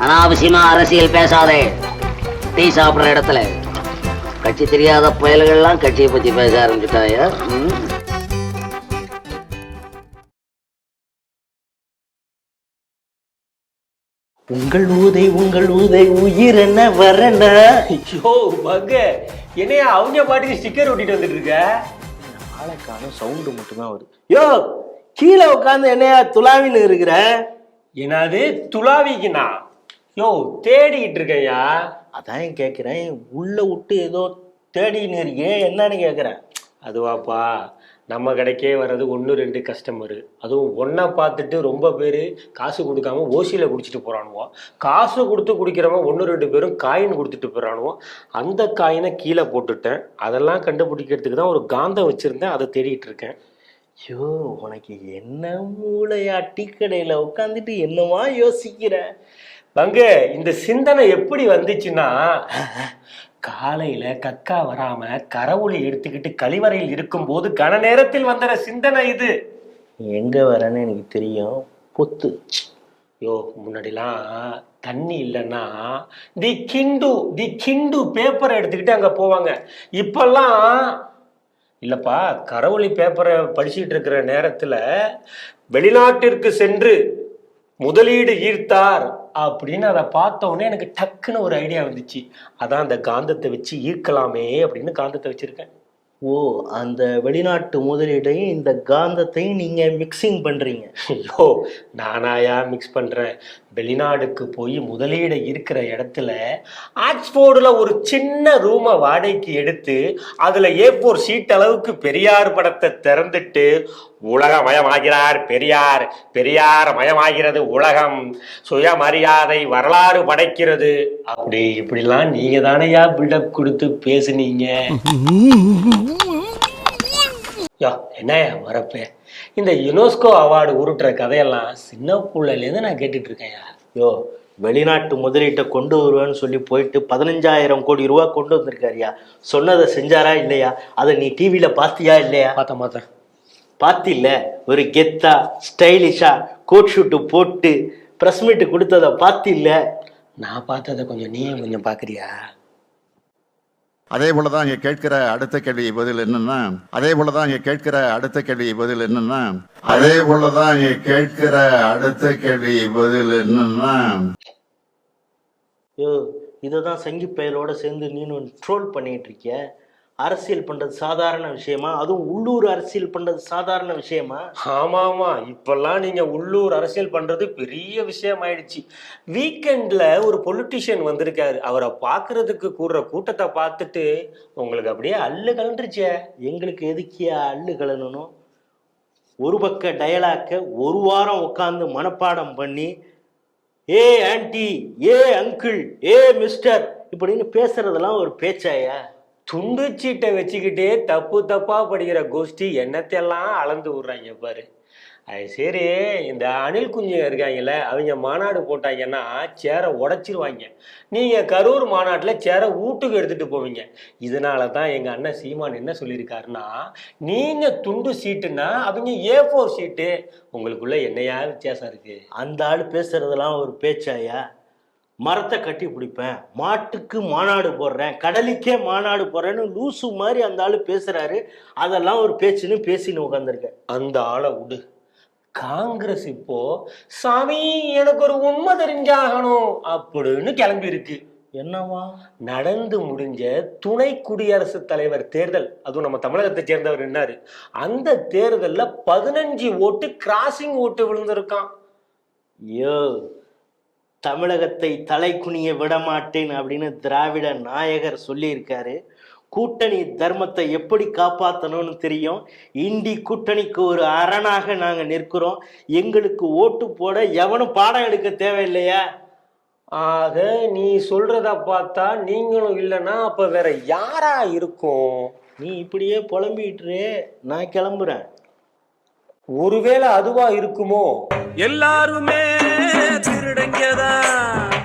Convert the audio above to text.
அனாவசியமா அரசியல் பேசாதே. டீ சாப்பிடுற இடத்துல. கட்சி தெரியாத புயல்கள்லாம் கட்சியை பத்தி பேச ஆரம்பிச்சுட்டாயா? உங்கள் ஊதை உங்கள் ஊதை உயிர் என்ன வரன ஐயோ மக என்னையா அவங்க பாட்டுக்கு ஸ்டிக்கர் ஒட்டிட்டு வந்துட்டு இருக்க ஆளைக்கான சவுண்டு மட்டும்தான் வருது. யோ கீழே உட்காந்து என்னையா துளாவின்னு இருக்கிற? என்னது? துளாவிக்குண்ணா. யோ தேடிக்கிட்டு இருக்கையா அதான் கேட்குறேன் உள்ள விட்டு ஏதோ தேடின்னு இருக்கியே என்னன்னு கேட்குறேன் அதுவாப்பா நம்ம கடைக்கே வர்றது ஒன்று ரெண்டு கஸ்டமரு அதுவும் ஒன்றை பார்த்துட்டு ரொம்ப பேர் காசு கொடுக்காம ஓசியில் குடிச்சிட்டு போகிறானுவோ காசு கொடுத்து குடிக்கிறவன் ஒன்று ரெண்டு பேரும் காயின் கொடுத்துட்டு போகிறானுவோ அந்த காயினை கீழே போட்டுட்டேன். அதெல்லாம் கண்டுபிடிக்கிறதுக்கு தான் ஒரு காந்தம் வச்சுருந்தேன். அதை தேடிட்டு இருக்கேன் ஐயோ உனக்கு என்ன மூளையா டீ கடையில் உட்காந்துட்டு என்னவா யோசிக்கிற? பங்கு இந்த சிந்தனை எப்படி வந்துச்சுன்னா காலையில கக்கா வராம கரவுளி எடுத்துக்கிட்டு கழிவறையில் இருக்கும்போது கன நேரத்தில் வந்த சிந்தனை இது. எங்க வரேன்னு எனக்கு தெரியும். பொத்து. யோ முன்னாடிலாம் தண்ணி இல்லைன்னா தி கிண்டு தி கிண்டு பேப்பரை எடுத்துக்கிட்டு அங்க போவாங்க. இப்பெல்லாம் இல்லப்பா கரவொலி பேப்பரை படிச்சுட்டு இருக்கிற நேரத்துல வெளிநாட்டிற்கு சென்று முதலீடு ஈர்த்தார் அப்படின்னு அதை பார்த்த உடனே எனக்கு டக்குன்னு ஒரு ஐடியா வந்துச்சு. அதான் அந்த காந்தத்தை வச்சு ஈர்க்கலாமே அப்படின்னு காந்தத்தை வச்சிருக்கேன். ஓ அந்த வெளிநாட்டு முதலீடையும் இந்த காந்தத்தையும் நீங்க மிக்சிங் பண்றீங்க. ஐயோ நானாயா மிக்ஸ் பண்றேன். வெளிநாடுக்கு போய் முதலீடு இருக்கிற இடத்துல ஆக்ஸ்போர்டில் ஒரு சின்ன ரூமை வாடகைக்கு எடுத்து அதில் ஏ ஃபோர் சீட் அளவுக்கு பெரியார் படத்தை திறந்துட்டு உலகமயமாகிறார் பெரியார். பெரியார் மயமாகிறது உலகம். சுயமரியாதை வரலாறு படைக்கிறது. அப்படி இப்படிலாம் நீங்க தானையா பில்டப் கொடுத்து பேசுனீங்க? யா என்னய்யா வரப்பே? இந்த யுனெஸ்கோ அவார்டு உருட்டுற கதையெல்லாம் சின்ன புள்ளையிலேருந்து நான் கேட்டுட்டு இருக்கேன்யா யோ வெளிநாட்டு முதலீட்டை கொண்டு வருவேன்னு சொல்லி போயிட்டு பதினஞ்சாயிரம் கோடி ரூபா கொண்டு வந்திருக்காருயா சொன்னதை செஞ்சாரா இல்லையா? அதை நீ டிவியில பாத்தியா இல்லையா? பார்த்தேன் பார்த்தேன். பாத்தில்ல ஒரு கெத்தா ஸ்டைலிஷா கோட் ஷூட்டு போட்டு ப்ரெஸ் மீட்டு கொடுத்ததை பாத்தில்ல நான் பார்த்ததை கொஞ்சம் நீயும் கொஞ்சம் பார்க்குறியா? அதே போல தான் இங்க கேட்கிற அடுத்த கேள்வி பதில் என்னன்னா அதே போல தான் இங்க கேட்கிற அடுத்த கேள்வி பதில் என்னன்னா அதே போல தான் இங்க கேட்கிற அடுத்த கேள்வி பதில் என்னன்னா. யோ இதை தான் சங்கி பயலோட சேர்ந்து நீனு ட்ரோல் பண்ணிட்டு இருக்கிய? அரசியல் பண்றது சாதாரண விஷயமா? அதுவும் உள்ளூர் அரசியல் பண்றது சாதாரண விஷயமா? ஆமா ஆமா இப்பெல்லாம் நீங்க உள்ளூர் அரசியல் பண்றது பெரிய விஷயம் ஆயிடுச்சு வீக்கெண்ட்ல ஒரு பொலிட்டிஷியன் வந்திருக்காரு. அவரை பாக்குறதுக்கு கூடுற கூட்டத்தை பார்த்துட்டு உங்களுக்கு அப்படியே அல்லு கலண்டுருச்சே எங்களுக்கு எதுக்கியா அள்ளு கலனணும்? ஒரு பக்க டயலாக்க ஒரு வாரம் உட்காந்து மனப்பாடம் பண்ணி ஏ ஆன்ட்டி ஏ அங்கிள் ஏ மிஸ்டர் இப்படின்னு பேசுறதெல்லாம் ஒரு பேச்சாயா? துண்டு சீட்டை வச்சுக்கிட்டே தப்பு தப்பா படிக்கிற கோஷ்டி என்னத்தையெல்லாம் அளந்து விடுறாங்க பாரு. அது சரி இந்த அணில் குஞ்சுங்க இருக்காங்கல்ல அவங்க மாநாடு போட்டாங்கன்னா சேரை உடச்சிருவாங்க. நீங்கள் கரூர் மாநாட்டில் சேரை வீட்டுக்கு எடுத்துகிட்டு போவீங்க. இதனால தான் எங்கள் அண்ணன் சீமான் என்ன சொல்லியிருக்காருன்னா நீங்கள் துண்டு சீட்டுன்னா அவங்க ஏ ஃபோர் சீட்டு. உங்களுக்குள்ள என்னையா வித்தியாசம் இருக்குது அந்த ஆள் பேசுகிறதெல்லாம் ஒரு பேச்சாயா? மரத்தை கட்டி பிடிப்பேன். மாட்டுக்கு மாநாடு போடுறேன். கடலுக்கே மாநாடு போடுறேன்னு லூசு மாதிரி அந்த ஆள் பேசுறாரு. அதெல்லாம் ஒரு பேச்சுன்னு பேசின்னு உட்காந்துருக்கேன் அந்த ஆளை விடு. காங்கிரஸ் இப்போ சாமி எனக்கு ஒரு உண்மை தெரிஞ்சாகணும் அப்படின்னு கிளம்பி இருக்கு என்னவா? நடந்து முடிஞ்ச துணை குடியரசுத் தலைவர் தேர்தல். அதுவும் நம்ம தமிழகத்தை சேர்ந்தவர் என்னாரு அந்த தேர்தல்ல பதினஞ்சு ஓட்டு கிராசிங் ஓட்டு விழுந்திருக்கான். ஐயோ தமிழகத்தை தலை குனிய விடமாட்டேன் அப்படின்னு திராவிட நாயகர் சொல்லியிருக்காரு. கூட்டணி தர்மத்தை எப்படி காப்பாற்றணும்னு தெரியும். இந்தி கூட்டணிக்கு ஒரு அரணாக நாங்கள் நிற்கிறோம். எங்களுக்கு ஓட்டு போட எவனும் பாடம் எடுக்க தேவையில்லையா? ஆக நீ சொல்றத பார்த்தா நீங்களும் இல்லைன்னா அப்ப வேற யாரா இருக்கும்? நீ இப்படியே புலம்பிட்டு நான் கிளம்புறேன். ஒருவேளை அதுவா இருக்குமோ? எல்லாருமே திருடங்கதான்